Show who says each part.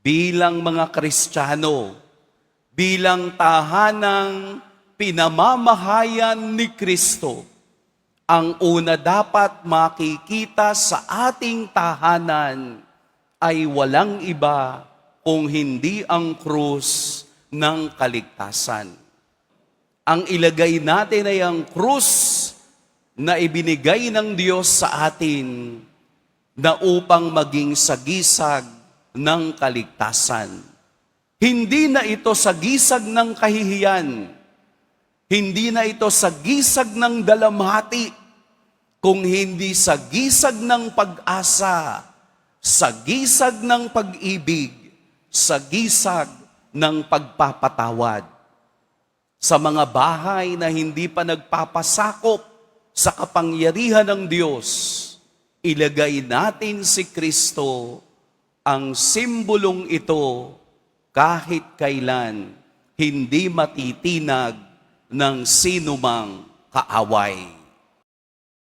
Speaker 1: bilang mga Kristiyano, bilang tahanang pinamamahayan ni Kristo, ang una dapat makikita sa ating tahanan ay walang iba kung hindi ang krus ng kaligtasan. Ang ilagay natin ay ang krus na ibinigay ng Diyos sa atin na upang maging sagisag ng kaligtasan. Hindi na ito sagisag ng kahihiyan. Hindi na ito sagisag ng dalamhati, kung hindi sagisag ng pag-asa, sagisag ng pag-ibig, sagisag ng pagpapatawad. Sa mga bahay na hindi pa nagpapasakop sa kapangyarihan ng Diyos, ilagay natin si Kristo ang simbolong ito kahit kailan hindi matitinag ng sinumang kaaway.